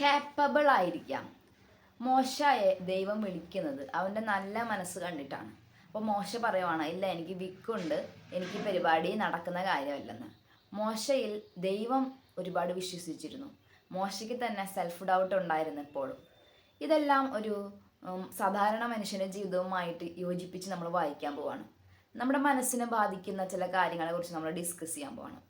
Capable ആയിരിക്കാം. മോശയെ ദൈവം വിളിക്കുന്നത് അവന്റെ നല്ല മനസ്സ് കണ്ടിട്ടാണ്. അപ്പോൾ മോശ പറയുവാണ് ഇല്ല എനിക്ക് വിക്കുണ്ട്. എനിക്ക് പരിപാടി നടക്കുന്ന കാര്യമല്ലെന്ന്. മോശയിൽ ദൈവം ഒരുപാട് വിശ്വസിച്ചിരുന്നു. മോശയ്ക്ക് തന്നെ സെൽഫ് ഡൗട്ട് ഉണ്ടായിരുന്നു എപ്പോഴും ഇതെല്ലാം ഒരു സാധാരണ മനുഷ്യന്റെ ജീവിതവുമായിട്ട് യോജിപ്പിച്ച് നമ്മൾ വായിക്കാൻ പോവാണ്. നമ്മുടെ മനസ്സിനെ ബാധിക്കുന്ന ചില കാര്യങ്ങളെക്കുറിച്ച് നമ്മൾ ഡിസ്കസ് ചെയ്യാൻ പോവാണ്.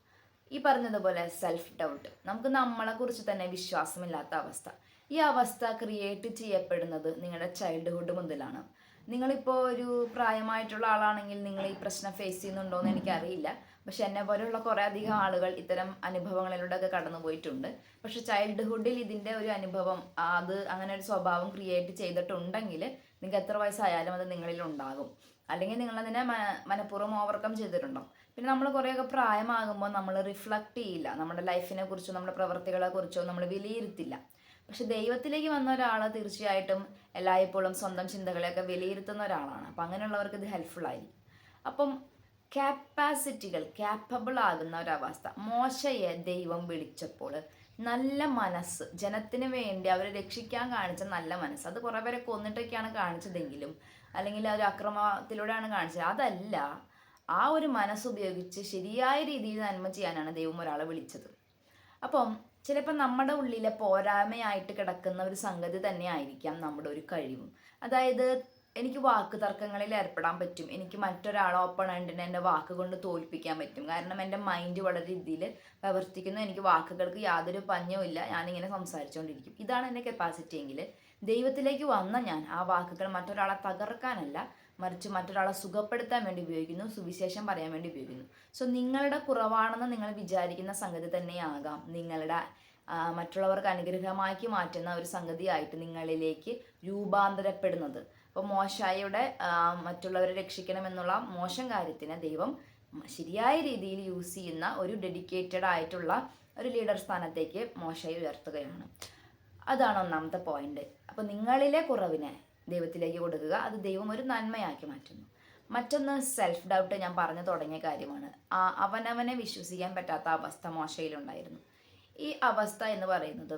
ഈ പറഞ്ഞതുപോലെ സെൽഫ് ഡൗട്ട് നമുക്ക് നമ്മളെ കുറിച്ച് തന്നെ വിശ്വാസമില്ലാത്ത അവസ്ഥ. ഈ അവസ്ഥ ക്രിയേറ്റ് ചെയ്യപ്പെടുന്നത് നിങ്ങളുടെ ചൈൽഡ്ഹുഡ് മുതലാണ്. നിങ്ങളിപ്പോൾ ഒരു പ്രായമായിട്ടുള്ള ആളാണെങ്കിൽ നിങ്ങൾ ഈ പ്രശ്നം ഫേസ് ചെയ്യുന്നുണ്ടോ എന്ന് എനിക്കറിയില്ല. പക്ഷെ എന്നെ പോലെയുള്ള കുറേ അധികം ആളുകൾ ഇത്തരം അനുഭവങ്ങളിലൂടെയൊക്കെ കടന്നു പോയിട്ടുണ്ട്. പക്ഷെ ചൈൽഡ്ഹുഡിൽ ഇതിന്റെ ഒരു അനുഭവം അത് അങ്ങനെ ഒരു സ്വഭാവം ക്രിയേറ്റ് ചെയ്തിട്ടുണ്ടെങ്കിൽ നിങ്ങൾക്ക് എത്ര വയസ്സായാലും അത് നിങ്ങളിൽ ഉണ്ടാകും. അല്ലെങ്കിൽ നിങ്ങളതിനെ മന മനഃപൂർവം ഓവർകം ചെയ്തിട്ടുണ്ടോ പിന്നെ നമ്മൾ കുറേയൊക്കെ പ്രായമാകുമ്പോൾ നമ്മൾ റിഫ്ലക്റ്റ് ചെയ്യില്ല. നമ്മുടെ ലൈഫിനെ കുറിച്ചോ നമ്മുടെ പ്രവർത്തികളെ കുറിച്ചോ നമ്മൾ വിലയിരുത്തില്ല. പക്ഷെ ദൈവത്തിലേക്ക് വന്ന ഒരാൾ തീർച്ചയായിട്ടും എല്ലായ്പ്പോഴും സ്വന്തം ചിന്തകളെയൊക്കെ വിലയിരുത്തുന്ന ഒരാളാണ്. അപ്പം അങ്ങനെയുള്ളവർക്ക് ഇത് ഹെൽപ്ഫുൾ ആയിരിക്കും അപ്പം കാപ്പാസിറ്റികൾ ക്യാപ്പബിൾ ആകുന്ന ഒരവസ്ഥ. മോശയെ ദൈവം വിളിച്ചപ്പോൾ നല്ല മനസ്സ് ജനത്തിന് വേണ്ടി അവരെ രക്ഷിക്കാൻ കാണിച്ച നല്ല മനസ്സ്. അത് കുറേ പേരെ കൊന്നിട്ടൊക്കെയാണ് കാണിച്ചതെങ്കിലും അല്ലെങ്കിൽ ഒരു അക്രമത്തിലൂടെയാണ് കാണിച്ചത്. അതല്ല ആ ഒരു മനസ്സുപയോഗിച്ച് ശരിയായ രീതിയിൽ നന്മ ചെയ്യാനാണ് ദൈവം ഒരാളെ വിളിച്ചത്. അപ്പം ചിലപ്പോൾ നമ്മുടെ ഉള്ളിലെ പോരായ്മയായിട്ട് കിടക്കുന്ന ഒരു സംഗതി തന്നെ ആയിരിക്കാം നമ്മുടെ ഒരു കഴിവും. അതായത് എനിക്ക് വാക്ക് തർക്കങ്ങളിൽ ഏർപ്പെടാൻ പറ്റും. എനിക്ക് മറ്റൊരാളെ ഓപ്പണന്റിനെ എന്റെ വാക്ക് കൊണ്ട് തോൽപ്പിക്കാൻ പറ്റും. കാരണം എന്റെ മൈൻഡ് വളരെ രീതിയിൽ പ്രവർത്തിക്കുന്നു. എനിക്ക് വാക്കുകൾക്ക് യാതൊരു പഞ്ഞവും ഇല്ല ഞാനിങ്ങനെ സംസാരിച്ചുകൊണ്ടിരിക്കും. ഇതാണ് എന്റെ കപ്പാസിറ്റി എങ്കിൽ ദൈവത്തിലേക്ക് വന്ന ഞാൻ. ആ വാക്കുകൾ മറ്റൊരാളെ തകർക്കാനല്ല മറിച്ച് മറ്റൊരാളെ സുഖപ്പെടുത്താൻ വേണ്ടി ഉപയോഗിക്കുന്നു സുവിശേഷം പറയാൻ വേണ്ടി ഉപയോഗിക്കുന്നു. സോ നിങ്ങളുടെ കുറവാണെന്ന് നിങ്ങൾ വിചാരിക്കുന്ന സംഗതി തന്നെയാകാം. നിങ്ങളുടെ മറ്റുള്ളവർക്ക് അനുഗ്രഹമാക്കി മാറ്റുന്ന ഒരു സംഗതിയായിട്ട് നിങ്ങളിലേക്ക് രൂപാന്തരപ്പെടുന്നത്. അപ്പോൾ മോശായിയുടെ മറ്റുള്ളവരെ രക്ഷിക്കണമെന്നുള്ള മോശം കാര്യത്തിന് ദൈവം ശരിയായ രീതിയിൽ യൂസ് ചെയ്യുന്ന ഒരു ഡെഡിക്കേറ്റഡ് ആയിട്ടുള്ള ഒരു ലീഡർ സ്ഥാനത്തേക്ക് മോശായി ഉയർത്തുകയാണ്. അതാണ് ഒന്നാമത്തെ പോയിന്റ് അപ്പോൾ നിങ്ങളിലെ കുറവിനെ ദൈവത്തിലേക്ക് കൊടുക്കുക. അത് ദൈവം ഒരു നന്മയാക്കി മാറ്റുന്നു. മറ്റൊന്ന് സെൽഫ് ഡൗട്ട് ഞാൻ പറഞ്ഞു തുടങ്ങിയ കാര്യമാണ്. ആ അവനവനെ വിശ്വസിക്കാൻ പറ്റാത്ത അവസ്ഥ മോശയിലുണ്ടായിരുന്നു. ഈ അവസ്ഥ എന്ന് പറയുന്നത്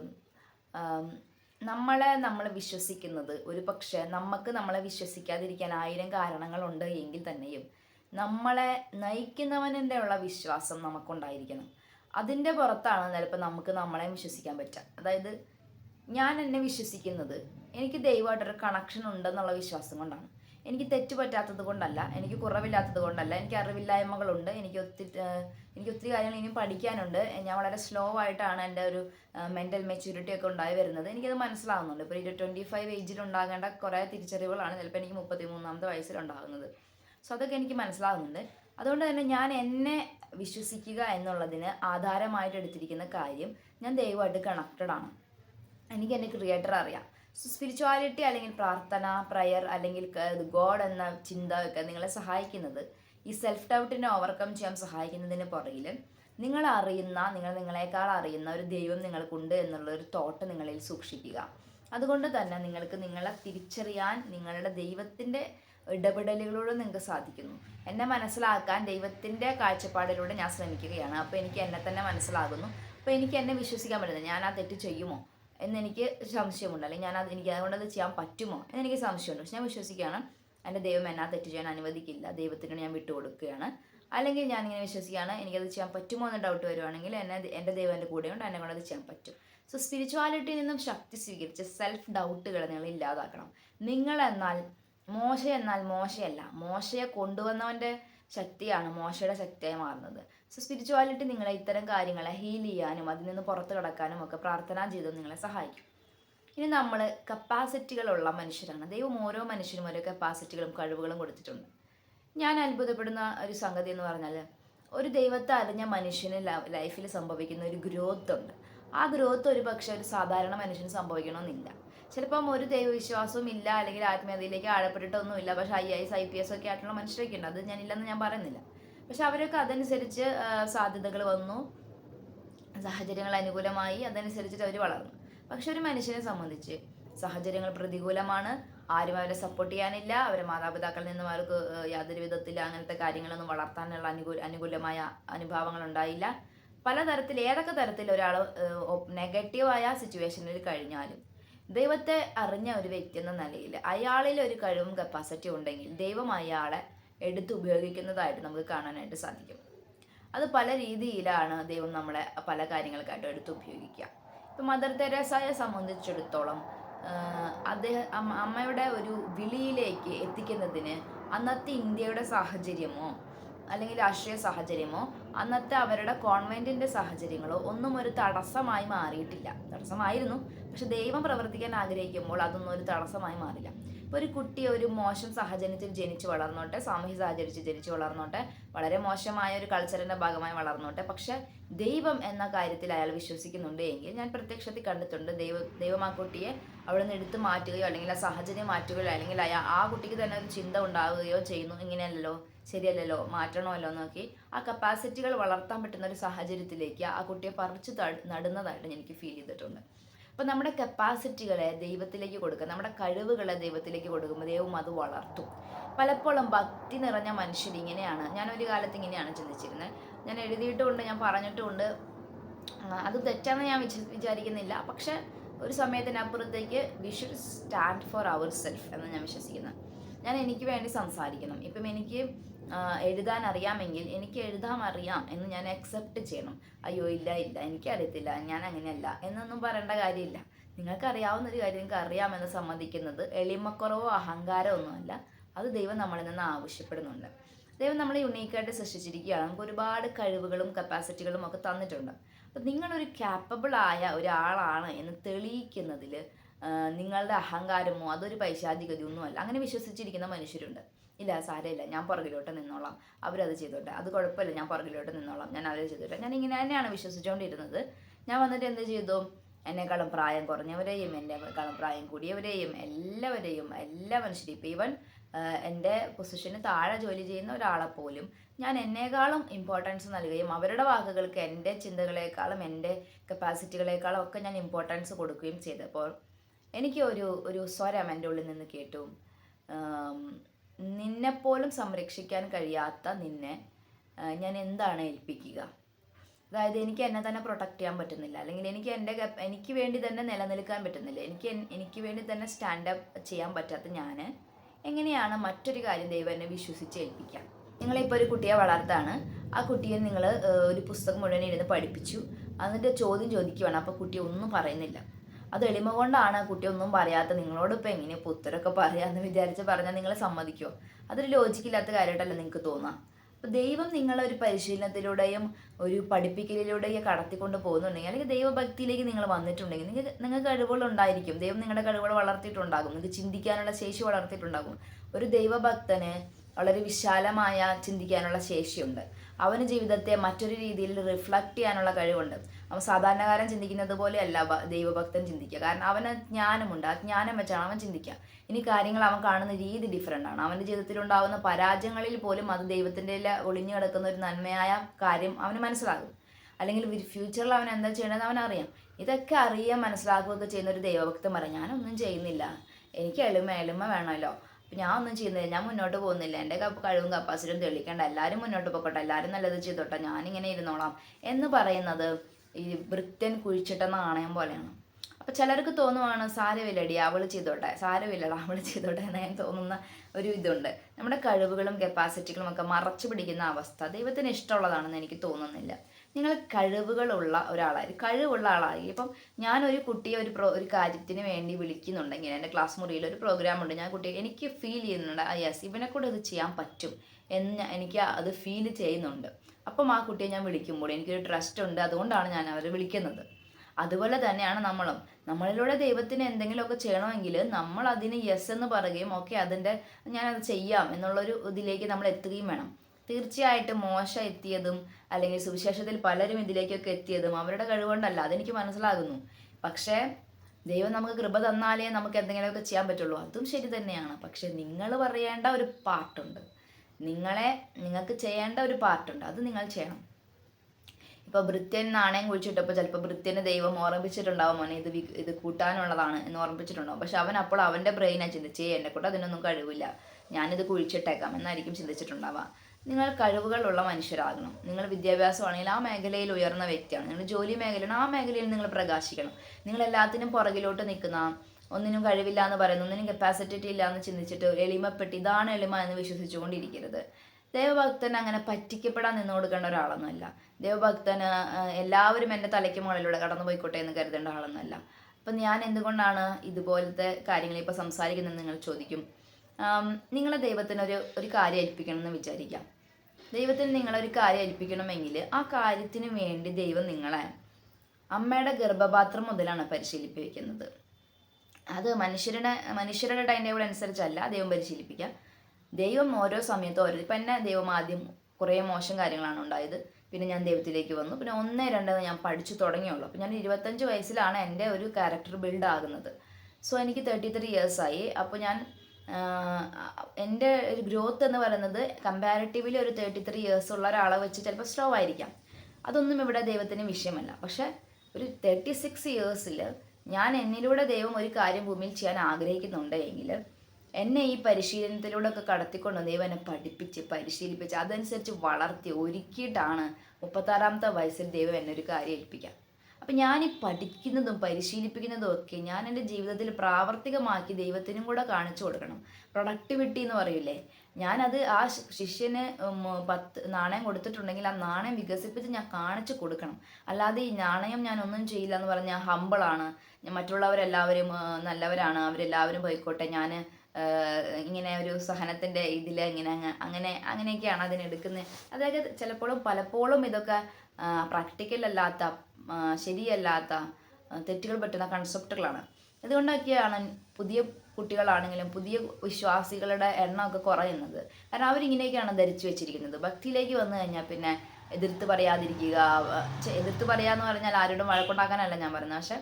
നമ്മളെ നമ്മൾ വിശ്വസിക്കുന്നത് ഒരു പക്ഷേ നമുക്ക് നമ്മളെ വിശ്വസിക്കാതിരിക്കാൻ ആയിരം കാരണങ്ങളുണ്ട് എങ്കിൽ തന്നെയും നമ്മളെ നയിക്കുന്നവനെ ഉള്ള വിശ്വാസം നമുക്കുണ്ടായിരിക്കണം. അതിന്റെ പുറത്താണ് ചിലപ്പോൾ നമുക്ക് നമ്മളെ വിശ്വസിക്കാൻ പറ്റുക. അതായത് ഞാൻ എന്നെ വിശ്വസിക്കുന്നത്. എനിക്ക് ദൈവമായിട്ടൊരു കണക്ഷൻ ഉണ്ടെന്നുള്ള വിശ്വാസം കൊണ്ടാണ്. എനിക്ക് തെറ്റ് പറ്റാത്തത് കൊണ്ടല്ല എനിക്ക് കുറവില്ലാത്തത് കൊണ്ടല്ല എനിക്ക് അറിവില്ലായ്മകളുണ്ട് എനിക്ക് ഒത്തിരി എനിക്ക് ഒത്തിരി കാര്യങ്ങൾ ഇനിയും പഠിക്കാനുണ്ട്. ഞാൻ വളരെ സ്ലോ ആയിട്ടാണ് എന്റെ ഒരു മെന്റൽ മെച്യൂരിറ്റി ഒക്കെ ഉണ്ടായി വരുന്നത്. എനിക്കത് മനസ്സിലാവുന്നുണ്ട്. ഇപ്പോൾ ഒരു ട്വന്റി ഫൈവ് ഏജിൽ ഉണ്ടാകേണ്ട കുറേ തിരിച്ചറിവുകളാണ് ചിലപ്പോൾ എനിക്ക് മുപ്പത്തി മൂന്നാമത്തെ വയസ്സിലുണ്ടാകുന്നത് സോ അതൊക്കെ എനിക്ക് മനസ്സിലാകുന്നുണ്ട് അതുകൊണ്ട് തന്നെ ഞാൻ എന്നെ വിശ്വസിക്കുക എന്നുള്ളതിന് ആധാരമായിട്ട് എടുത്തിരിക്കുന്ന കാര്യം ഞാൻ ദൈവമായിട്ട് കണക്റ്റഡ് ആണ്. എനിക്ക് എന്റെ ക്രിയേറ്റർ അറിയാം സ്പിരിച്വാലിറ്റി അല്ലെങ്കിൽ പ്രാർത്ഥന പ്രയർ അല്ലെങ്കിൽ ഗോഡ് എന്ന ചിന്ത ഒക്കെ നിങ്ങളെ സഹായിക്കുന്നത്. ഈ സെൽഫ് ഡൗട്ടിനെ ഓവർകം ചെയ്യാൻ സഹായിക്കുന്നതിന് പുറകിൽ നിങ്ങൾ അറിയുന്ന നിങ്ങൾ നിങ്ങളെക്കാൾ അറിയുന്ന ഒരു ദൈവം നിങ്ങൾക്കുണ്ട് എന്നുള്ള ഒരു തോട്ട് നിങ്ങളിൽ സൂക്ഷിക്കുക. അതുകൊണ്ട് തന്നെ നിങ്ങൾക്ക് നിങ്ങളെ തിരിച്ചറിയാൻ നിങ്ങളുടെ ദൈവത്തിന്റെ ഇടപെടലുകളോട് നിങ്ങൾക്ക് സാധിക്കുന്നു. എന്നെ മനസ്സിലാക്കാൻ ദൈവത്തിന്റെ കാഴ്ചപ്പാടിലൂടെ ഞാൻ ശ്രമിക്കുകയാണ്. അപ്പോൾ എനിക്ക് എന്നെ തന്നെ മനസ്സിലാകുന്നു. അപ്പോൾ എനിക്ക് എന്നെ വിശ്വസിക്കാൻ പറ്റുന്നത് ഞാൻ ആ തെറ്റ് ചെയ്യുമോ? എന്നെനിക്ക് സംശയമുണ്ട്. അല്ലെങ്കിൽ ഞാൻ അത് എനിക്ക് അതുകൊണ്ട് അത് ചെയ്യാൻ പറ്റുമോ എന്നെനിക്ക് സംശയമുണ്ട്. പക്ഷെ ഞാൻ വിശ്വസിക്കുകയാണ്. എന്റെ ദൈവം എന്നാ തെറ്റ് ചെയ്യാൻ അനുവദിക്കില്ല. ദൈവത്തിന് ഞാൻ വിട്ടുകൊടുക്കുകയാണ്. അല്ലെങ്കിൽ ഞാൻ ഇങ്ങനെ വിശ്വസിക്കുകയാണ് എനിക്കത് ചെയ്യാൻ പറ്റുമോ എന്ന് ഡൗട്ട് വരുവാണെങ്കിൽ എന്നെ എന്റെ ദൈവം എന്റെ കൂടെയുണ്ട്. എന്നെ കൊണ്ട് അത് ചെയ്യാൻ പറ്റും. സോ സ്പിരിച്വാലിറ്റിയിൽ നിന്നും ശക്തി സ്വീകരിച്ച് സെൽഫ് ഡൗട്ടുകൾ നിങ്ങൾ ഇല്ലാതാക്കണം. നിങ്ങൾ എന്നാൽ മോശ എന്നാൽ മോശയല്ല. മോശയെ കൊണ്ടുവന്നവന്റെ ശക്തിയാണ് മോശയുടെ ശക്തിയായി മാറുന്നത്. സോ സ്പിരിച്വാലിറ്റി നിങ്ങളെ ഇത്തരം കാര്യങ്ങളെ ഹീൽ ചെയ്യാനും അതിൽ നിന്ന് പുറത്തു കടക്കാനും ഒക്കെ പ്രാർത്ഥനാ ജീവിതം നിങ്ങളെ സഹായിക്കും. ഇനി നമ്മൾ കപ്പാസിറ്റികളുള്ള മനുഷ്യരാണ്. ദൈവം ഓരോ മനുഷ്യനും ഓരോ കപ്പാസിറ്റികളും കഴിവുകളും കൊടുത്തിട്ടുണ്ട്. ഞാൻ അത്ഭുതപ്പെടുന്ന ഒരു സംഗതി എന്ന് പറഞ്ഞാൽ ഒരു ദൈവത്തെ അറിഞ്ഞ മനുഷ്യന് ലൈഫിൽ സംഭവിക്കുന്ന ഒരു ഗ്രോത്ത് ഉണ്ട്. ആ ഗ്രോത്ത് ഒരു പക്ഷേ ഒരു സാധാരണ മനുഷ്യന് സംഭവിക്കണമെന്നില്ല. ചിലപ്പം ഒരു ദൈവവിശ്വാസവും ഇല്ല അല്ലെങ്കിൽ ആത്മീയതയിലേക്ക് ആഴപ്പെട്ടിട്ടൊന്നുമില്ല. പക്ഷേ I I S I P S ഒക്കെ ആയിട്ടുള്ള മനുഷ്യരൊക്കെ ഉണ്ട്. അത് ഞാനില്ലെന്ന് ഞാൻ പറയുന്നില്ല. പക്ഷെ അവരൊക്കെ അതനുസരിച്ച് സാധ്യതകൾ വന്നു. സാഹചര്യങ്ങൾ അനുകൂലമായി അതനുസരിച്ചിട്ട് അവർ വളർന്നു. പക്ഷെ ഒരു മനുഷ്യനെ സംബന്ധിച്ച് സാഹചര്യങ്ങൾ പ്രതികൂലമാണ്. ആരും അവരെ സപ്പോർട്ട് ചെയ്യാനില്ല. അവരെ മാതാപിതാക്കളിൽ നിന്നും അവർക്ക് യാതൊരു വിധത്തിൽ അങ്ങനത്തെ കാര്യങ്ങളൊന്നും വളർത്താനുള്ള അനുകൂല അനുകൂലമായ അനുഭവങ്ങൾ ഉണ്ടായില്ല. പലതരത്തിൽ ഏതൊക്കെ തരത്തിൽ ഒരാൾ നെഗറ്റീവായ സിറ്റുവേഷനിൽ കഴിഞ്ഞാലും ദൈവത്തെ അറിഞ്ഞ ഒരു വ്യക്തി എന്ന നിലയിൽ അയാളിൽ ഒരു കഴിവും കപ്പാസിറ്റി ഉണ്ടെങ്കിൽ ദൈവം അയാളെ എടുത്ത് ഉപയോഗിക്കുന്നതായിട്ട് നമുക്ക് കാണാനായിട്ട് സാധിക്കും. അത് പല രീതിയിലാണ് ദൈവം നമ്മളെ പല കാര്യങ്ങൾക്കായിട്ട് എടുത്ത് ഉപയോഗിക്കുക. ഇപ്പം മദർ തെരേസയെ സംബന്ധിച്ചിടത്തോളം അദ്ദേഹം അമ്മയുടെ ഒരു വിളിയിലേക്ക് എത്തിക്കുന്നതിന് അന്നത്തെ ഇന്ത്യയുടെ സാഹചര്യമോ അല്ലെങ്കിൽ രാഷ്ട്രീയ സാഹചര്യമോ അന്നത്തെ അവരുടെ കോൺവെന്റിന്റെ സാഹചര്യങ്ങളോ ഒന്നും ഒരു തടസ്സമായി മാറിയിട്ടില്ല. തടസ്സമായിരുന്നു. പക്ഷെ ദൈവം പ്രവർത്തിക്കാൻ ആഗ്രഹിക്കുമ്പോൾ അതൊന്നും ഒരു തടസ്സമായി മാറില്ല. ഒരു കുട്ടി ഒരു മോശം സാഹചര്യത്തിൽ ജനിച്ചു വളർന്നോട്ടെ സാമൂഹ്യ സാഹചര്യത്തിൽ ജനിച്ചു വളർന്നോട്ടെ വളരെ മോശമായ ഒരു കൾച്ചറിന്റെ ഭാഗമായി വളർന്നോട്ടെ പക്ഷെ ദൈവം എന്ന കാര്യത്തിൽ അയാൾ വിശ്വസിക്കുന്നുണ്ട് എങ്കിൽ ഞാൻ പ്രത്യക്ഷത്തിൽ കണ്ടിട്ടുണ്ട് ദൈവ ദൈവം ആ കുട്ടിയെ അവിടെ നിന്ന് എടുത്ത് മാറ്റുകയോ അല്ലെങ്കിൽ ആ സാഹചര്യം മാറ്റുകയോ അല്ലെങ്കിൽ അയാ ആ കുട്ടിക്ക് തന്നെ ഒരു ചിന്ത ഉണ്ടാവുകയോ ചെയ്യുന്നു. ഇങ്ങനെയല്ലല്ലോ ശരിയല്ലല്ലോ മാറ്റണമല്ലോ നോക്കി ആ കപ്പാസിറ്റികൾ വളർത്താൻ പറ്റുന്ന ഒരു സാഹചര്യത്തിലേക്ക് ആ കുട്ടിയെ പറിച്ചു നടുന്നതായിട്ട് എനിക്ക് ഫീൽ ചെയ്തിട്ടുണ്ട്. അപ്പം നമ്മുടെ കപ്പാസിറ്റികളെ ദൈവത്തിലേക്ക് കൊടുക്കുക നമ്മുടെ കഴിവുകളെ ദൈവത്തിലേക്ക് കൊടുക്കുമ്പോൾ ദൈവം അത് വളർത്തും. പലപ്പോഴും ഭക്തി നിറഞ്ഞ മനുഷ്യർ ഇങ്ങനെയാണ്. ഞാൻ ഒരു കാലത്ത് ഇങ്ങനെയാണ് ചിന്തിച്ചിരുന്നത്. ഞാൻ എഴുതിയിട്ടുമുണ്ട് ഞാൻ പറഞ്ഞിട്ടുമുണ്ട് അത് തെറ്റാന്ന് ഞാൻ വിച വിചാരിക്കുന്നില്ല. പക്ഷെ ഒരു സമയത്തിനപ്പുറത്തേക്ക് we should stand for our self എന്ന് ഞാൻ വിശ്വസിക്കുന്നത് ഞാൻ എനിക്ക് വേണ്ടി സംസാരിക്കണം ഇപ്പം എനിക്ക് എഴുതാൻ അറിയാമെങ്കിൽ എനിക്ക് എഴുതാൻ അറിയാം എന്ന് ഞാൻ അക്സെപ്റ്റ് ചെയ്യണം. അയ്യോ ഇല്ല ഇല്ല എനിക്കറിയത്തില്ല ഞാൻ അങ്ങനെയല്ല എന്നൊന്നും പറയേണ്ട കാര്യമില്ല. നിങ്ങൾക്ക് അറിയാവുന്ന ഒരു കാര്യം നിങ്ങൾക്ക് അറിയാമെന്ന് സമ്മതിക്കുന്നത് എളിമക്കുറവോ അഹങ്കാരമോ ഒന്നുമല്ല. അത് ദൈവം നമ്മളിൽ നിന്ന് ആവശ്യപ്പെടുന്നുണ്ട്. ദൈവം നമ്മളെ യുണീക്കായിട്ട് സൃഷ്ടിച്ചിരിക്കുകയാണ്. നമുക്ക് ഒരുപാട് കഴിവുകളും കപ്പാസിറ്റികളും ഒക്കെ തന്നിട്ടുണ്ട്. അപ്പം നിങ്ങളൊരു ക്യാപ്പബിൾ ആയ ഒരാളാണ് എന്ന് തെളിയിക്കുന്നതിൽ നിങ്ങളുടെ അഹങ്കാരമോ അതൊരു പൈശാചികതയൊന്നുമല്ല അങ്ങനെ വിശ്വസിച്ചിരിക്കുന്ന മനുഷ്യരുണ്ട്. ഇല്ല സാരമില്ല. ഞാൻ പുറകിലോട്ട് നിന്നോളാം. അവരത് ചെയ്തോട്ടെ. അത് കുഴപ്പമില്ല. ഞാൻ പുറകിലോട്ട് നിന്നോളാം. ഞാൻ അവർ ചെയ്തോട്ടെ. ഞാൻ ഇങ്ങനെ തന്നെയാണ് വിശ്വസിച്ചുകൊണ്ടിരുന്നത് ഞാൻ വന്നിട്ട് എന്ത് ചെയ്തു? എന്നെക്കാളും പ്രായം കുറഞ്ഞവരെയും എന്നെക്കാളും പ്രായം കൂടിയവരെയും എല്ലാവരെയും എല്ലാ മനുഷ്യരും ഇപ്പം ഈവൻ എന്റെ പൊസിഷന് താഴെ ജോലി ചെയ്യുന്ന ഒരാളെ പോലും ഞാൻ എന്നേക്കാളും ഇമ്പോർട്ടൻസ് നൽകുകയും അവരുടെ വാക്കുകൾക്ക് എന്റെ ചിന്തകളെക്കാളും എന്റെ കപ്പാസിറ്റികളെക്കാളും ഒക്കെ ഞാൻ ഇമ്പോർട്ടൻസ് കൊടുക്കുകയും ചെയ്തപ്പോൾ എനിക്ക് ഒരു ഒരു സ്വരം എന്റെ ഉള്ളിൽ നിന്ന് കേട്ടു. നിന്നെപ്പോലും സംരക്ഷിക്കാൻ കഴിയാത്ത നിന്നെ ഞാൻ എന്താണ് ഏൽപ്പിക്കുക? അതായത് എനിക്ക് എന്നെ തന്നെ പ്രൊട്ടക്റ്റ് ചെയ്യാൻ പറ്റുന്നില്ല. അല്ലെങ്കിൽ എനിക്ക് എന്റെ എനിക്ക് വേണ്ടി തന്നെ നിലനിൽക്കാൻ പറ്റുന്നില്ല. എനിക്ക് എനിക്ക് വേണ്ടി തന്നെ സ്റ്റാൻഡപ്പ് ചെയ്യാൻ പറ്റാത്ത ഞാൻ എങ്ങനെയാണ് മറ്റൊരു കാര്യം ദൈവം എന്നെ വിശ്വസിച്ച് ഏൽപ്പിക്കാം നിങ്ങളിപ്പോൾ ഒരു കുട്ടിയെ വളർത്താണ്. ആ കുട്ടിയെ നിങ്ങൾ ഒരു പുസ്തകം മുഴുവൻ ഇരുന്ന് പഠിപ്പിച്ചു. അതിന്റെ ചോദ്യം ചോദിക്കുവാണ്. അപ്പോൾ കുട്ടി ഒന്നും പറയുന്നില്ല. അത് എളിമ കൊണ്ടാണ് കുട്ടി ഒന്നും പറയാത്ത. നിങ്ങളോട് ഇപ്പം എങ്ങനെയാണ് ഇപ്പോൾ ഉത്തരമൊക്കെ പറയാമെന്ന് വിചാരിച്ച് പറഞ്ഞാൽ നിങ്ങൾ സമ്മതിക്കുമോ അതൊരു ലോജിക്കില്ലാത്ത കാര്യമായിട്ടല്ല നിങ്ങൾക്ക് തോന്നാം. ദൈവം നിങ്ങളെ ഒരു പരിശീലനത്തിലൂടെയും ഒരു പഠിപ്പിക്കലിലൂടെയും കടത്തിക്കൊണ്ട് പോകുന്നുണ്ടെങ്കിൽ അല്ലെങ്കിൽ ദൈവഭക്തിയിലേക്ക് നിങ്ങൾ വന്നിട്ടുണ്ടെങ്കിൽ നിങ്ങൾക്ക് നിങ്ങൾക്ക് കഴിവുകൾ ഉണ്ടായിരിക്കും. ദൈവം നിങ്ങളുടെ കഴിവുകൾ വളർത്തിയിട്ടുണ്ടാകും. നിങ്ങൾക്ക് ചിന്തിക്കാനുള്ള ശേഷി വളർത്തിയിട്ടുണ്ടാകും. ഒരു ദൈവഭക്തന് വളരെ വിശാലമായ ചിന്തിക്കാനുള്ള ശേഷിയുണ്ട്. അവന് ജീവിതത്തെ മറ്റൊരു രീതിയിൽ റിഫ്ലക്റ്റ് ചെയ്യാനുള്ള കഴിവുണ്ട്. അവൻ സാധാരണക്കാരൻ ചിന്തിക്കുന്നത് പോലെയല്ല ദൈവഭക്തൻ ചിന്തിക്കുക. കാരണം അവന് ജ്ഞാനമുണ്ട്. ആ ജ്ഞാനം വെച്ചാണ് അവൻ ചിന്തിക്കുക. ഇനി കാര്യങ്ങൾ അവൻ കാണുന്ന രീതി ഡിഫറെന്റ് ആണ്. അവന്റെ ജീവിതത്തിലുണ്ടാകുന്ന പരാജയങ്ങളിൽ പോലും അത് ദൈവത്തിന്റെ ഒളിഞ്ഞു കിടക്കുന്ന ഒരു നന്മയായ കാര്യം അവന് മനസ്സിലാകും. അല്ലെങ്കിൽ ഫ്യൂച്ചറിൽ അവൻ എന്താ ചെയ്യണമെന്ന് അവൻ അറിയാം. ഇതൊക്കെ അറിയാൻ മനസ്സിലാക്കുകയൊക്കെ ചെയ്യുന്ന ഒരു ദൈവഭക്തൻ പറയാം ഞാനൊന്നും ചെയ്യുന്നില്ല. എനിക്ക് എളിമ എളിമ വേണമല്ലോ. അപ്പം ഞാൻ ഒന്നും ചെയ്യുന്നില്ല. ഞാൻ മുന്നോട്ട് പോകുന്നില്ല. എന്റെ കഴിവും കപ്പാസിറ്റിയും തെളിയിക്കേണ്ട. എല്ലാവരും മുന്നോട്ട് പോയിക്കോട്ടെ എല്ലാവരും നല്ലത് ചെയ്തോട്ടെ. ഞാനിങ്ങനെ ഇരുന്നോളാം. എന്ന് പറയുന്നത് ഈ വൃത്യൻ കുഴിച്ചിട്ട നാണയം പോലെയാണ്. അപ്പോൾ ചിലർക്ക് തോന്നുവാണ് സാരമില്ലടി അവൾ ചെയ്തോട്ടെ സാരമില്ലടാ അവൾ ചെയ്തോട്ടെ എന്ന് തോന്നുന്ന ഒരു ഇതുണ്ട്. നമ്മുടെ കഴിവുകളും കപ്പാസിറ്റികളും ഒക്കെ മറച്ചു പിടിക്കുന്ന അവസ്ഥ ദൈവത്തിന് ഇഷ്ടമുള്ളതാണെന്ന് എനിക്ക് തോന്നുന്നില്ല. നിങ്ങൾ കഴിവുകളുള്ള ഒരാളായി കഴിവുള്ള ആളായി. ഇപ്പം ഞാനൊരു കുട്ടിയെ ഒരു പ്രോ ഒരു കാര്യത്തിന് വേണ്ടി വിളിക്കുന്നുണ്ടെങ്കിൽ എന്റെ ക്ലാസ് മുറിയിൽ ഒരു പ്രോഗ്രാം ഉണ്ട് ഞാൻ കുട്ടിയെ എനിക്ക് ഫീൽ ചെയ്യുന്നുണ്ട് യെസ് ഇവനെ കൂടെ ഇത് ചെയ്യാൻ പറ്റും എന്ന് എനിക്ക് അത് ഫീൽ ചെയ്യുന്നുണ്ട്. അപ്പം ആ കുട്ടിയെ ഞാൻ വിളിക്കുമ്പോൾ എനിക്കൊരു ട്രസ്റ്റ് ഉണ്ട് അതുകൊണ്ടാണ് ഞാൻ അവരെ വിളിക്കുന്നത്. അതുപോലെ തന്നെയാണ് നമ്മളും. നമ്മളിലൂടെ ദൈവത്തിന് എന്തെങ്കിലുമൊക്കെ ചെയ്യണമെങ്കിൽ നമ്മൾ അതിന് യെസ് എന്ന് പറയുകയും ഓക്കെ അതിന്റെ ഞാനത് ചെയ്യാം എന്നുള്ളൊരു ഇതിലേക്ക് നമ്മൾ എത്തുകയും വേണം. തീർച്ചയായിട്ടും മോശ എത്തിയതും അല്ലെങ്കിൽ സുവിശേഷത്തിൽ പലരും ഇതിലേക്കൊക്കെ എത്തിയതും അവരുടെ കഴിവുകൊണ്ടല്ല. അതെനിക്ക് മനസ്സിലാകുന്നു. പക്ഷേ ദൈവം നമുക്ക് കൃപ തന്നാലേ നമുക്ക് എന്തെങ്കിലുമൊക്കെ ചെയ്യാൻ പറ്റുള്ളൂ. അതും ശരി തന്നെയാണ്. പക്ഷെ നിങ്ങൾ പറയേണ്ട ഒരു പാർട്ടുണ്ട് നിങ്ങളെ നിങ്ങൾക്ക് ചെയ്യേണ്ട ഒരു പാർട്ടുണ്ട് അത് നിങ്ങൾ ചെയ്യണം. ഇപ്പൊ ഭൃത്യൻ നാണയം കുഴിച്ചിട്ടപ്പോൾ ചിലപ്പോൾ ഭൃത്യനെ ദൈവം ഓർമ്മിച്ചിട്ടുണ്ടാവും മോനെ ഇത് ഇത് കൂട്ടാനുള്ളതാണ് എന്ന് ഓർമ്മിച്ചിട്ടുണ്ടാവും പക്ഷെ അവൻ അപ്പോൾ അവന്റെ ബ്രെയിനാ ചിന്തിച്ചേ എന്നെ കൂടെ അതിനൊന്നും കഴിവില്ല. ഞാനിത് കുഴിച്ചിട്ടേക്കാം എന്നായിരിക്കും ചിന്തിച്ചിട്ടുണ്ടാവുക. നിങ്ങൾ കഴിവുകളുള്ള മനുഷ്യരാകണം. നിങ്ങൾ വിദ്യാഭ്യാസമാണെങ്കിൽ ആ മേഖലയിൽ ഉയർന്ന വ്യക്തിയാണ്. നിങ്ങൾ ജോലി മേഖലയാണ്. ആ മേഖലയിൽ നിങ്ങൾ പ്രകാശിക്കണം. നിങ്ങൾ എല്ലാത്തിനും പുറകിലോട്ട് നിൽക്കുന്ന ഒന്നിനും കഴിവില്ല എന്ന് പറയുന്നു ഒന്നിനും കപ്പാസിറ്റി ഇല്ല എന്ന് ചിന്തിച്ചിട്ട് എളിമപ്പെട്ട് ഇതാണ് എളിമ എന്ന് വിശ്വസിച്ചുകൊണ്ടിരിക്കരുത്. ദേവഭക്തൻ അങ്ങനെ പറ്റിക്കപ്പെടാൻ നിന്ന് കൊടുക്കേണ്ട ഒരാളൊന്നുമല്ല. ദേവഭക്തന് എല്ലാവരും എന്റെ തലയ്ക്ക് മുകളിലൂടെ കടന്നു പോയിക്കോട്ടെ എന്ന് കരുതേണ്ട ആളൊന്നുമല്ല. അപ്പം ഞാൻ എന്തുകൊണ്ടാണ് ഇതുപോലത്തെ കാര്യങ്ങൾ ഇപ്പോൾ സംസാരിക്കുന്നത് നിങ്ങൾ ചോദിക്കും? നിങ്ങളെ ദൈവത്തിന് ഒരു ഒരു കാര്യം ഏൽപ്പിക്കണമെന്ന് വിചാരിക്കാം. ദൈവത്തിന് നിങ്ങളൊരു കാര്യം ഏൽപ്പിക്കണമെങ്കിൽ ആ കാര്യത്തിന് വേണ്ടി ദൈവം നിങ്ങളെ അമ്മയുടെ ഗർഭപാത്രം മുതലാണ് പരിശീലിപ്പിക്കുന്നത് അത് മനുഷ്യരുടെ മനുഷ്യരുടെ ടൈം ടേബിൾ അനുസരിച്ചല്ല ദൈവം പരിശീലിപ്പിക്കുക. ദൈവം ഓരോ സമയത്തും ഓരോ ഇപ്പം എന്നെ ദൈവം ആദ്യം കുറേ മോശം കാര്യങ്ങളാണ് ഉണ്ടായത്. പിന്നെ ഞാൻ ദൈവത്തിലേക്ക് വന്നു. പിന്നെ ഒന്ന് രണ്ട് ഞാൻ പഠിച്ചു തുടങ്ങിയുള്ളൂ. അപ്പം ഞാൻ ഇരുപത്തഞ്ച് വയസ്സിലാണ് എന്റെ ഒരു ക്യാരക്ടർ ബിൽഡ് ആകുന്നത്. സോ എനിക്ക് തേർട്ടി ത്രീ ഇയേഴ്സായി അപ്പോൾ ഞാൻ എന്റെ ഒരു ഗ്രോത്ത് എന്ന് പറയുന്നത് കമ്പാരിറ്റീവ്ലി ഒരു തേർട്ടി ത്രീ ഇയേഴ്സ് ഉള്ള ഒരാളെ വെച്ച് ചിലപ്പോൾ സ്ലോ ആയിരിക്കാം. അതൊന്നും ഇവിടെ ദൈവത്തിന് വിഷയമല്ല. പക്ഷെ ഒരു തേർട്ടി സിക്സ് ഇയേഴ്സിൽ ഞാൻ എന്നിലൂടെ ദൈവം ഒരു കാര്യം ഭൂമിയിൽ ചെയ്യാൻ ആഗ്രഹിക്കുന്നുണ്ട് എങ്കിൽ എന്നെ ഈ പരിശീലനത്തിലൂടെ ഒക്കെ കടത്തിക്കൊണ്ട് ദൈവം എന്നെ പഠിപ്പിച്ച് പരിശീലിപ്പിച്ച് അതനുസരിച്ച് വളർത്തി ഒരുക്കിയിട്ടാണ് മുപ്പത്താറാമത്തെ വയസ്സിൽ ദൈവം എന്നൊരു കാര്യം ഏൽപ്പിക്കുക. അപ്പം ഞാൻ ഈ പഠിക്കുന്നതും പരിശീലിപ്പിക്കുന്നതും ഒക്കെ ഞാൻ എന്റെ ജീവിതത്തിൽ പ്രാവർത്തികമാക്കി ദൈവത്തിനും കൂടെ കാണിച്ചു കൊടുക്കണം. പ്രൊഡക്ടിവിറ്റി എന്ന് പറയില്ലേ? ഞാനത് ആ ശിഷ്യന് പത്ത് നാണയം കൊടുത്തിട്ടുണ്ടെങ്കിൽ ആ നാണയം വികസിപ്പിച്ച് ഞാൻ കാണിച്ചു കൊടുക്കണം. അല്ലാതെ ഈ നാണയം ഞാൻ ഒന്നും ചെയ്യില്ല എന്ന് പറഞ്ഞാൽ ഹമ്പിളാണ് മറ്റുള്ളവരെല്ലാവരും നല്ലവരാണ്. അവരെല്ലാവരും പോയിക്കോട്ടെ. ഞാൻ ഇങ്ങനെ ഒരു സഹനത്തിന്റെ ഇതിൽ ഇങ്ങനെ അങ്ങ് അങ്ങനെ അങ്ങനെയൊക്കെയാണ് അതിനെടുക്കുന്നത്. അതായത് ചിലപ്പോഴും പലപ്പോഴും ഇതൊക്കെ പ്രാക്ടിക്കൽ അല്ലാത്ത ശരിയല്ലാത്ത തെറ്റുകൾ പറ്റുന്ന കൺസെപ്റ്റുകളാണ് ഇതുകൊണ്ടൊക്കെയാണ് പുതിയ കുട്ടികളാണെങ്കിലും പുതിയ വിശ്വാസികളുടെ എണ്ണമൊക്കെ കുറയുന്നത്. കാരണം അവരിങ്ങനെയൊക്കെയാണ് ധരിച്ചു വെച്ചിരിക്കുന്നത്. ഭക്തിയിലേക്ക് വന്നു കഴിഞ്ഞാൽ പിന്നെ എതിർത്ത് പറയാതിരിക്കുക എതിർത്ത് പറയാന്ന് പറഞ്ഞാൽ ആരോടും വഴക്കുണ്ടാക്കാനല്ല ഞാൻ പറയുന്നത്. പക്ഷെ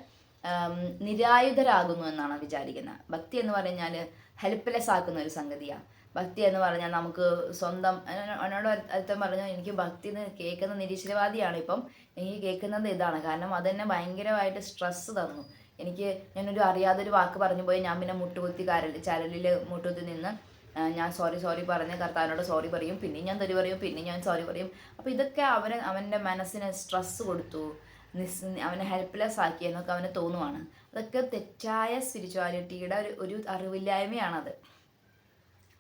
നിരായുധരാകുന്നു എന്നാണ് വിചാരിക്കുന്നത്. ഭക്തി എന്ന് പറഞ്ഞാൽ ഹെൽപ്ലെസ് ആക്കുന്ന ഒരു സംഗതിയാണ് ഭക്തി എന്ന് പറഞ്ഞാൽ നമുക്ക് സ്വന്തം എന്ന- എന്നോട് അടുത്തം പറഞ്ഞു എനിക്ക് ഭക്തി എന്ന് കേൾക്കുന്ന നിരീശ്വരവാദിയാണ് ഇപ്പം. എനിക്ക് കേൾക്കുന്നത് ഇതാണ്. കാരണം അതെന്നെ ഭയങ്കരമായിട്ട് സ്ട്രെസ് തന്നു. എനിക്ക് ഞാനൊരു അറിയാതൊരു വാക്ക് പറഞ്ഞു പോയി ഞാൻ പിന്നെ മുട്ടുകുത്തി കരൽ ചരലിൽ മുട്ടുകുത്തി നിന്ന് ഞാൻ സോറി സോറി പറഞ്ഞ് കർത്താവിനോട് സോറി പറയും. പിന്നെയും ഞാൻ തെറി പറയും പിന്നെയും ഞാൻ സോറി പറയും. അപ്പോൾ ഇതൊക്കെ അവന് അവന്റെ മനസ്സിന് സ്ട്രെസ് കൊടുത്തു. നിസ് അവനെ ഹെൽപ്ലെസ് ആക്കി എന്നൊക്കെ അവന് തോന്നുവാണ്. അതൊക്കെ തെറ്റായ സ്പിരിച്വാലിറ്റിയുടെ ഒരു ഒരു അറിവില്ലായ്മയാണത്.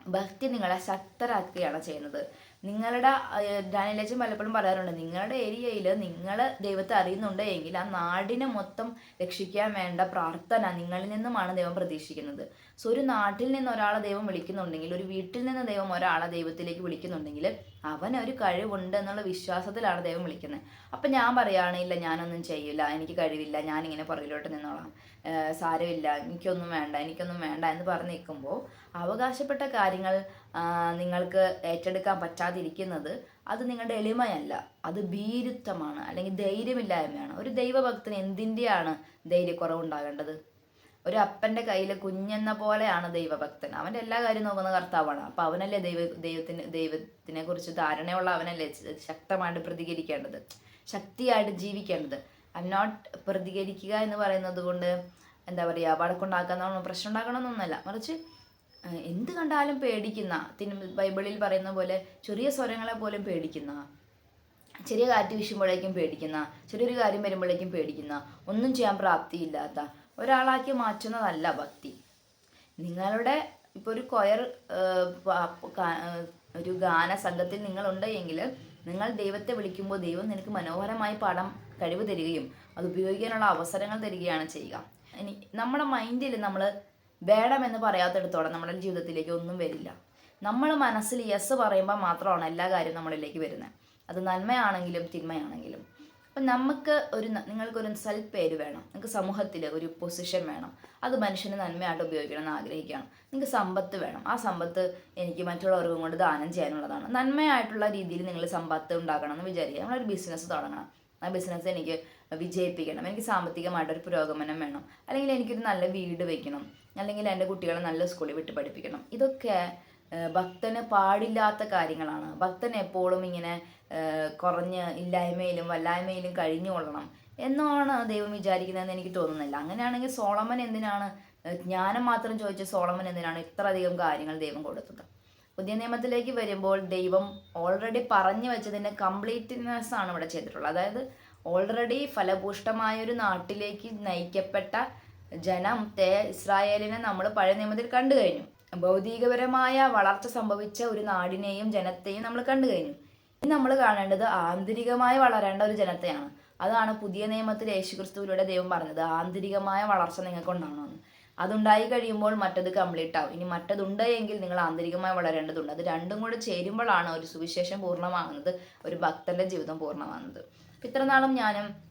ഭക്തി നിങ്ങളെ ശക്തരാക്കുകയാണ് ചെയ്യുന്നത്. നിങ്ങളുടെ ഡാനിലേച്ചൻ പലപ്പോഴും പറയാറുണ്ട് നിങ്ങളുടെ ഏരിയയിൽ നിങ്ങൾ ദൈവത്തെ അറിയുന്നുണ്ട് എങ്കിൽ ആ നാടിനെ മൊത്തം രക്ഷിക്കാൻ വേണ്ട പ്രാർത്ഥന നിങ്ങളിൽ നിന്നുമാണ് ദൈവം പ്രതീക്ഷിക്കുന്നത്. സോ ഒരു നാട്ടിൽ നിന്ന് ഒരാളെ ദൈവം വിളിക്കുന്നുണ്ടെങ്കിൽ ഒരു വീട്ടിൽ നിന്ന് ദൈവം ഒരാളെ ദൈവത്തിലേക്ക് വിളിക്കുന്നുണ്ടെങ്കിൽ അവൻ ഒരു കഴിവുണ്ട് എന്നുള്ള വിശ്വാസത്തിലാണ് ദൈവം വിളിക്കുന്നത്. അപ്പം ഞാൻ പറയുകയാണ് ഇല്ല ഞാനൊന്നും ചെയ്യില്ല എനിക്ക് കഴിവില്ല ഞാനിങ്ങനെ പുറകിലോട്ട് നിന്നോളാം. സാരമില്ല എനിക്കൊന്നും വേണ്ട എനിക്കൊന്നും വേണ്ട എന്ന് പറഞ്ഞ് നിൽക്കുമ്പോൾ അവകാശപ്പെട്ട കാര്യങ്ങൾ നിങ്ങൾക്ക് ഏറ്റെടുക്കാൻ പറ്റാതിരിക്കുന്നത് അത് നിങ്ങളുടെ എളിമയല്ല. അത് ഭീരുത്വമാണ് അല്ലെങ്കിൽ ധൈര്യമില്ലായ്മയാണ്. ഒരു ദൈവഭക്തന് എന്തിന്റെയാണ് ധൈര്യക്കുറവുണ്ടാകേണ്ടത്? ഒരു അപ്പന്റെ കയ്യിൽ കുഞ്ഞെന്ന പോലെയാണ് ദൈവഭക്തൻ. അവന്റെ എല്ലാ കാര്യം നോക്കുന്ന കർത്താവാണ്. അപ്പം അവനല്ലേ ദൈവ ദൈവത്തിന് ദൈവത്തിനെ കുറിച്ച് ധാരണയുള്ള അവനല്ലേ ശക്തമായിട്ട് പ്രതികരിക്കേണ്ടത്? ശക്തിയായിട്ട് ജീവിക്കേണ്ടത്? ഐ നോട്ട് പ്രതികരിക്കുക എന്ന് പറയുന്നത് കൊണ്ട് എന്താ പറയുക വടക്കുണ്ടാക്കുന്ന പ്രശ്നം ഉണ്ടാക്കണമെന്നൊന്നുമല്ല മറിച്ച് എന്ത് കണ്ടാലും പേടിക്കുന്ന ബൈബിളിൽ പറയുന്ന പോലെ ചെറിയ സ്വരങ്ങളെ പോലും പേടിക്കുന്ന ചെറിയ കാറ്റ് വീശുമ്പോഴേക്കും പേടിക്കുന്ന ചെറിയൊരു കാര്യം വരുമ്പോഴേക്കും പേടിക്കുന്ന ഒന്നും ചെയ്യാൻ പ്രാപ്തിയില്ലാത്ത ഒരാളാക്കി മാറ്റുന്നതല്ല ഭക്തി. നിങ്ങളുടെ ഇപ്പോൾ ഒരു കൊയർ ഒരു ഗാന സംഘത്തിൽ നിങ്ങളുണ്ട് എങ്കിൽ നിങ്ങൾ ദൈവത്തെ വിളിക്കുമ്പോൾ ദൈവം നിനക്ക് മനോഹരമായി പാടാൻ കഴിവ് തരികയും അത് ഉപയോഗിക്കാനുള്ള അവസരങ്ങൾ തരികയാണ് ചെയ്യുക. ഇനി നമ്മുടെ മൈൻഡിൽ നമ്മൾ വേണമെന്ന് പറയാത്തിടത്തോളം നമ്മുടെ ജീവിതത്തിലേക്ക് ഒന്നും വരില്ല. നമ്മൾ മനസ്സിൽ യെസ് പറയുമ്പോൾ മാത്രമാണ് എല്ലാ കാര്യവും നമ്മളിലേക്ക് വരുന്നത്. അത് നന്മയാണെങ്കിലും തിന്മയാണെങ്കിലും. അപ്പം നമുക്ക് ഒരു നിങ്ങൾക്കൊരു സെൽഫ് പേര് വേണം. നിങ്ങൾക്ക് സമൂഹത്തിൽ ഒരു പൊസിഷൻ വേണം. അത് മനുഷ്യന് നന്മയായിട്ട് ഉപയോഗിക്കണം എന്ന് ആഗ്രഹിക്കുകയാണ്. നിങ്ങൾക്ക് സമ്പത്ത് വേണം. ആ സമ്പത്ത് എനിക്ക് മറ്റുള്ളവർക്കും കൊണ്ട് ദാനം ചെയ്യാനുള്ളതാണ്. നന്മയായിട്ടുള്ള രീതിയിൽ നിങ്ങൾ സമ്പത്ത് ഉണ്ടാക്കണം എന്ന് വിചാരിക്കുക. നമ്മളൊരു ബിസിനസ് തുടങ്ങണം. ആ ബിസിനസ് എനിക്ക് വിജയിപ്പിക്കണം. എനിക്ക് സാമ്പത്തികമായിട്ടൊരു പുരോഗമനം വേണം. അല്ലെങ്കിൽ എനിക്കൊരു നല്ല വീട് വെക്കണം. അല്ലെങ്കിൽ എന്റെ കുട്ടികളെ നല്ല സ്കൂളിൽ വിട്ട് പഠിപ്പിക്കണം. ഇതൊക്കെ ഭക്തന് പാടില്ലാത്ത കാര്യങ്ങളാണ്. ഭക്തൻ എപ്പോഴും ഇങ്ങനെ കുറഞ്ഞ് ഇല്ലായ്മയിലും വല്ലായ്മയിലും കഴിഞ്ഞു കൊള്ളണം എന്നാണ് ദൈവം വിചാരിക്കുന്നതെന്ന് എനിക്ക് തോന്നുന്നില്ല. അങ്ങനെയാണെങ്കിൽ സോളമൻ എന്തിനാണ് ജ്ഞാനം മാത്രം ചോദിച്ച സോളമൻ എന്തിനാണ് ഇത്രയധികം കാര്യങ്ങൾ ദൈവം കൊടുത്തത്? പുതിയ നിയമത്തിലേക്ക് വരുമ്പോൾ ദൈവം ഓൾറെഡി പറഞ്ഞു വെച്ചതിന്റെ കംപ്ലീറ്റ്നെസ് ആണ് ഇവിടെ ചെയ്തിട്ടുള്ളത്. അതായത് ഓൾറെഡി ഫലഭൂഷ്ടമായ ഒരു നാട്ടിലേക്ക് നയിക്കപ്പെട്ട ജനം തേ ഇസ്രായേലിനെ നമ്മൾ പഴയ നിയമത്തിൽ കണ്ടു കഴിഞ്ഞു. ഭൗതികപരമായ വളർച്ച സംഭവിച്ച ഒരു നാടിനെയും ജനത്തെയും നമ്മൾ കണ്ടു കഴിഞ്ഞു. ഇനി നമ്മൾ കാണേണ്ടത് ആന്തരികമായി വളരേണ്ട ഒരു ജനത്തെയാണ്. അതാണ് പുതിയ നിയമത്തിൽ യേശുക്രിസ്തുവിലൂടെ ദൈവം പറഞ്ഞത്. ആന്തരികമായ വളർച്ച നിങ്ങൾക്ക് ഉണ്ടാവണമെന്ന്. അതുണ്ടായി കഴിയുമ്പോൾ മറ്റത് കംപ്ലീറ്റ് ആവും. ഇനി മറ്റതുണ്ട് എങ്കിൽ നിങ്ങൾ ആന്തരികമായി വളരേണ്ടതുണ്ട്. അത് രണ്ടും കൂടെ ചേരുമ്പോഴാണ് ഒരു സുവിശേഷം പൂർണമാകുന്നത്. ഒരു ഭക്തന്റെ ജീവിതം പൂർണമാകുന്നത്. അപ്പം ഇത്ര നാളും ഞാനും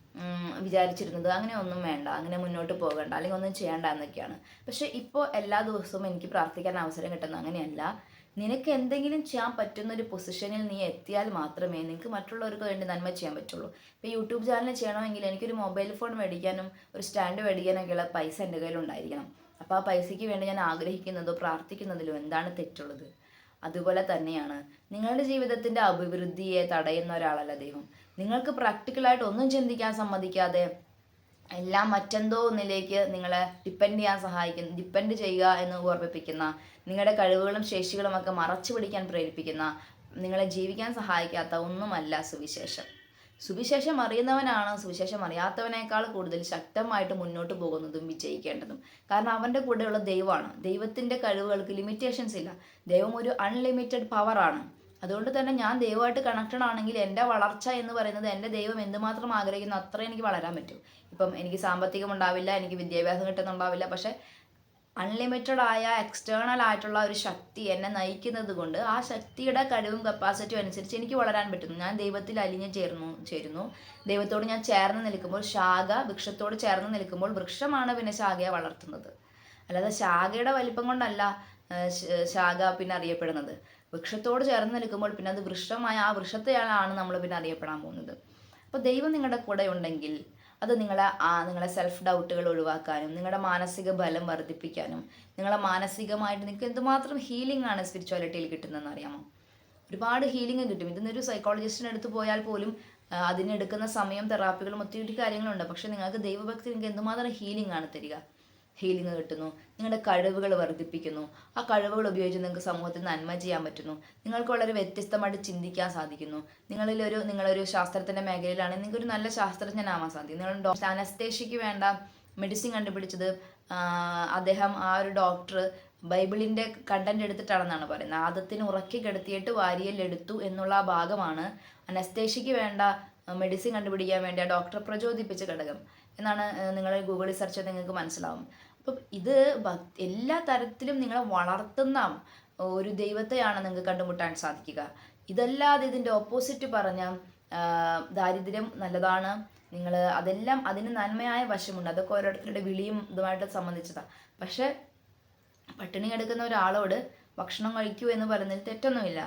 വിചാരിച്ചിരുന്നത് അങ്ങനെ ഒന്നും വേണ്ട അങ്ങനെ മുന്നോട്ട് പോകണ്ട അല്ലെങ്കിൽ ഒന്നും ചെയ്യണ്ട എന്നൊക്കെയാണ്. പക്ഷെ ഇപ്പോൾ എല്ലാ ദിവസവും എനിക്ക് പ്രാർത്ഥിക്കാൻ അവസരം കിട്ടുന്ന അങ്ങനെയല്ല. നിനക്ക് എന്തെങ്കിലും ചെയ്യാൻ പറ്റുന്ന ഒരു പൊസിഷനിൽ നീ എത്തിയാൽ മാത്രമേ നിനക്ക് മറ്റുള്ളവർക്ക് വേണ്ടി നന്മ ചെയ്യാൻ പറ്റുള്ളൂ. ഇപ്പോൾ യൂട്യൂബ് ചാനൽ ചെയ്യണമെങ്കിൽ എനിക്കൊരു മൊബൈൽ ഫോൺ മേടിക്കാനും ഒരു സ്റ്റാൻഡ് മേടിക്കാനൊക്കെയുള്ള പൈസ എന്റെ കയ്യിൽ ഉണ്ടായിരിക്കണം. അപ്പോൾ ആ പൈസയ്ക്ക് വേണ്ടി ഞാൻ ആഗ്രഹിക്കുന്നതോ പ്രാർത്ഥിക്കുന്നതിലോ എന്താണ് തെറ്റുള്ളത്? അതുപോലെ തന്നെയാണ് നിങ്ങളുടെ ജീവിതത്തിന്റെ അഭിവൃദ്ധിയെ തടയുന്ന ഒരാളല്ല ദൈവം. നിങ്ങൾക്ക് പ്രാക്ടിക്കലായിട്ട് ഒന്നും ചിന്തിക്കാൻ സമ്മതിക്കാതെ എല്ലാം മറ്റെന്തോ ഒന്നിലേക്ക് നിങ്ങളെ ഡിപ്പെൻഡ് ചെയ്യാൻ സഹായിക്കുന്ന ഡിപ്പെൻഡ് ചെയ്യുക എന്ന് ഓർമ്മിപ്പിക്കുന്ന നിങ്ങളുടെ കഴിവുകളും ശേഷികളും ഒക്കെ മറച്ചു പിടിക്കാൻ പ്രേരിപ്പിക്കുന്ന നിങ്ങളെ ജീവിക്കാൻ സഹായിക്കാത്ത ഒന്നുമല്ല സുവിശേഷം. സുവിശേഷം അറിയുന്നവനാണ് സുവിശേഷം അറിയാത്തവനേക്കാൾ കൂടുതൽ ശക്തമായിട്ട് മുന്നോട്ട് പോകുന്നതും വിജയിക്കേണ്ടതും. കാരണം അവന്റെ കൂടെയുള്ള ദൈവമാണ്. ദൈവത്തിന്റെ കഴിവുകൾക്ക് ലിമിറ്റേഷൻസ് ഇല്ല. ദൈവം ഒരു അൺലിമിറ്റഡ് പവറാണ് അതുകൊണ്ട് തന്നെ ഞാൻ ദൈവമായിട്ട് കണക്റ്റഡ് ആണെങ്കിൽ എന്റെ വളർച്ച എന്ന് പറയുന്നത് എന്റെ ദൈവം എന്തുമാത്രം ആഗ്രഹിക്കുന്നു അത്ര എനിക്ക് വളരാൻ പറ്റും. ഇപ്പം എനിക്ക് സാമ്പത്തികം ഉണ്ടാവില്ല എനിക്ക് വിദ്യാഭ്യാസം കിട്ടുന്നുണ്ടാവില്ല. പക്ഷെ അൺലിമിറ്റഡ് ആയ എക്സ്റ്റേണൽ ആയിട്ടുള്ള ഒരു ശക്തി എന്നെ നയിക്കുന്നത് കൊണ്ട് ആ ശക്തിയുടെ കഴിവും കപ്പാസിറ്റിയും അനുസരിച്ച് എനിക്ക് വളരാൻ പറ്റുന്നു. ഞാൻ ദൈവത്തിൽ അലിഞ്ഞു ചേർന്നു ചേരുന്നു. ദൈവത്തോട് ഞാൻ ചേർന്ന് നിൽക്കുമ്പോൾ ശാഖ വൃക്ഷത്തോട് ചേർന്ന് നിൽക്കുമ്പോൾ വൃക്ഷമാണ് പിന്നെ ശാഖയെ വളർത്തുന്നത്. അല്ലാതെ ശാഖയുടെ വലിപ്പം കൊണ്ടല്ല ശാഖ പിന്നെ അറിയപ്പെടുന്നത്. വൃക്ഷത്തോട് ചേർന്ന് നിൽക്കുമ്പോൾ പിന്നെ അത് വൃക്ഷമായ ആ വൃക്ഷത്തെയാണ് നമ്മൾ പിന്നെ അറിയപ്പെടാൻ പോകുന്നത്. അപ്പോൾ ദൈവം നിങ്ങളുടെ കൂടെ ഉണ്ടെങ്കിൽ അത് നിങ്ങളെ ആ നിങ്ങളെ സെൽഫ് ഡൗട്ടുകൾ ഒഴിവാക്കാനും നിങ്ങളുടെ മാനസിക ബലം വർദ്ധിപ്പിക്കാനും നിങ്ങളെ മാനസികമായിട്ട് നിങ്ങൾക്ക് എന്തുമാത്രം ഹീലിംഗ് ആണ് സ്പിരിച്വാലിറ്റിയിൽ കിട്ടുന്നതെന്ന് അറിയാമോ? ഒരുപാട് ഹീലിംഗ് കിട്ടും. ഇതിനൊരു സൈക്കോളജിസ്റ്റിന് അടുത്ത് പോയാൽ പോലും അതിനെടുക്കുന്ന സമയം തെറാപ്പികളും ഒത്തിരി കാര്യങ്ങളുണ്ട്. പക്ഷേ നിങ്ങൾക്ക് ദൈവഭക്തി നിങ്ങൾക്ക് എന്തുമാത്രം ഹീലിംഗ് ആണ് തരിക? ഹീലിംഗ് കിട്ടുന്നു. നിങ്ങളുടെ കഴിവുകൾ വർദ്ധിപ്പിക്കുന്നു. ആ കഴിവുകൾ ഉപയോഗിച്ച് നിങ്ങൾക്ക് സമൂഹത്തിൽ നന്മ ചെയ്യാൻ പറ്റുന്നു. നിങ്ങൾക്ക് വളരെ വ്യത്യസ്തമായിട്ട് ചിന്തിക്കാൻ സാധിക്കുന്നു. നിങ്ങളിലൊരു നിങ്ങളൊരു ശാസ്ത്രത്തിന്റെ മേഖലയിലാണെങ്കിൽ നിങ്ങൾക്ക് ഒരു നല്ല ശാസ്ത്രജ്ഞനാവാൻ സാധിക്കും. നിങ്ങൾ ഡോക്ടർ അനസ്തേഷ്യയ്ക്ക് വേണ്ട മെഡിസിൻ കണ്ടുപിടിച്ചത് അദ്ദേഹം ആ ഒരു ഡോക്ടർ ബൈബിളിന്റെ കണ്ടന്റ് എടുത്തിട്ടാണെന്നാണ് പറയുന്നത്. ആദത്തിന് ഉറക്കി കിടത്തിയിട്ട് വാരിയലെടുത്തു എന്നുള്ള ആ ഭാഗമാണ് അനസ്തേഷ്യയ്ക്ക് വേണ്ട മെഡിസിൻ കണ്ടുപിടിക്കാൻ വേണ്ടി ആ ഡോക്ടറെ പ്രചോദിപ്പിച്ച ഘടകം. എന്നാണ് നിങ്ങൾ ഗൂഗിളിൽ സെർച്ച് ചെയ്ത് നിങ്ങൾക്ക് മനസ്സിലാവും. അപ്പം ഇത് എല്ലാ തരത്തിലും നിങ്ങളെ വളർത്തുന്ന ഒരു ദൈവത്തെയാണ് നിങ്ങൾക്ക് കണ്ടുമുട്ടാൻ സാധിക്കുക. ഇതല്ലാതെ ഇതിന്റെ ഓപ്പോസിറ്റ് പറഞ്ഞ ദാരിദ്ര്യം നല്ലതാണ്. നിങ്ങൾ അതെല്ലാം അതിന് നന്മയായ വശമുണ്ട്. അതൊക്കെ ഓരോരുത്തരുടെ വിളിയും ഇതുമായിട്ട് സംബന്ധിച്ചതാണ് പക്ഷെ പട്ടിണി എടുക്കുന്ന ഒരാളോട് ഭക്ഷണം കഴിക്കൂ എന്ന് പറയുന്നതിൽ തെറ്റൊന്നുമില്ല.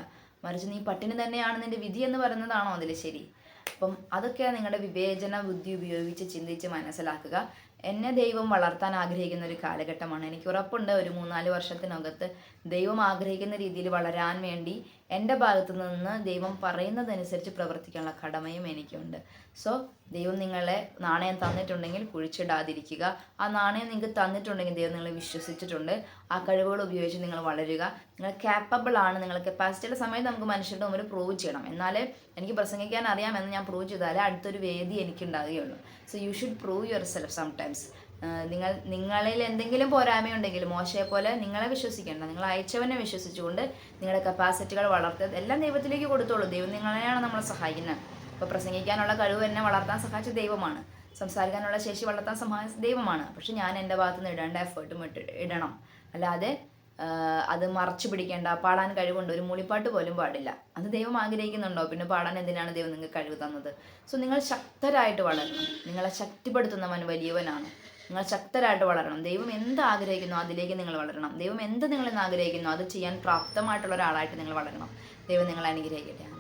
മറിച്ച് നീ പട്ടിണി തന്നെയാണ് നിന്റെ വിധി എന്ന് പറയുന്നതാണോ അതിൽ ശരി? അപ്പം അതൊക്കെ നിങ്ങളുടെ വിവേചന ബുദ്ധി ഉപയോഗിച്ച് ചിന്തിച്ച് മനസ്സിലാക്കുക. എന്നെ ദൈവം വളർത്താൻ ആഗ്രഹിക്കുന്ന ഒരു കാലഘട്ടമാണ്. എനിക്ക് ഉറപ്പുണ്ട് ഒരു മൂന്നാൽ വർഷത്തിനകത്ത് ദൈവം ആഗ്രഹിക്കുന്ന രീതിയിൽ വളരാൻ വേണ്ടി എന്റെ ഭാഗത്തു നിന്ന് ദൈവം പറയുന്നതനുസരിച്ച് പ്രവർത്തിക്കാനുള്ള കടമയും എനിക്കുണ്ട്. സോ ദൈവം നിങ്ങളെ നാണയം തന്നിട്ടുണ്ടെങ്കിൽ കുഴിച്ചിടാതിരിക്കുക. ആ നാണയം നിങ്ങൾക്ക് തന്നിട്ടുണ്ടെങ്കിൽ ദൈവം നിങ്ങളെ വിശ്വസിച്ചിട്ടുണ്ട്. ആ കഴിവുകൾ ഉപയോഗിച്ച് നിങ്ങൾ വളരുക. നിങ്ങൾ ക്യാപ്പബിൾ ആണ്. നിങ്ങൾ കപ്പാസിറ്റിയുടെ സമയത്ത് നമുക്ക് മനുഷ്യരുടെ മുമ്പിൽ പ്രൂവ് ചെയ്യണം. എന്നാലേ എനിക്ക് പ്രസംഗിക്കാൻ അറിയാമെന്ന് ഞാൻ പ്രൂവ് ചെയ്താലേ അടുത്തൊരു വേദി എനിക്ക് ഉണ്ടാകുകയുള്ളൂ so you should prove yourself sometimes നിങ്ങൾ നിങ്ങളിൽ എന്തെങ്കിലും പോരായ്മയുണ്ടെങ്കിൽ മോശയെ പോലെ നിങ്ങളെ വിശ്വസിക്കേണ്ട. നിങ്ങൾ അയച്ചവനെ വിശ്വസിച്ചുകൊണ്ട് നിങ്ങളുടെ കപ്പാസിറ്റികൾ വളർത്തുക എല്ലാം ദൈവത്തിലേക്ക് കൊടുത്തോളൂ. ദൈവം നിങ്ങളെയാണ് നമ്മളെ സഹായിക്കുന്നത്. അപ്പോൾ പ്രസംഗിക്കാനുള്ള കഴിവ് എന്നെ വളർത്താൻ സഹായിച്ച ദൈവമാണ്. സംസാരിക്കാനുള്ള ശേഷി വളർത്താൻ സഹായിച്ച ദൈവമാണ്. പക്ഷെ ഞാൻ എന്റെ ഭാഗത്ത് നിന്ന് ഇടേണ്ട എഫേർട്ടും ഇട്ട് ഇടണം. അല്ലാതെ അത് മറച്ചു പിടിക്കേണ്ട പാടാൻ കഴിവുണ്ട് ഒരു മൂളിപ്പാട്ട് പോലും പാടില്ല. അത് ദൈവം ആഗ്രഹിക്കുന്നുണ്ടോ? പിന്നെ പാടാൻ എന്തിനാണ് ദൈവം നിങ്ങൾക്ക് കഴിവ് തന്നത്? സോ നിങ്ങൾ ശക്തരായിട്ട് വളരണം. നിങ്ങളെ ശക്തിപ്പെടുത്തുന്നവൻ വലിയവനാണ്. നിങ്ങൾ ശക്തരായിട്ട് വളരണം. ദൈവം എന്ത് ആഗ്രഹിക്കുന്നു അതിലേക്ക് നിങ്ങൾ വളരണം. ദൈവം എന്ത് നിങ്ങളിൽ നിന്ന് ആഗ്രഹിക്കുന്നു അത് ചെയ്യാൻ പ്രാപ്തമായിട്ടുള്ള ഒരാളായിട്ട് നിങ്ങൾ വളരണം. ദൈവം നിങ്ങളെ അനുഗ്രഹിക്കട്ടെ.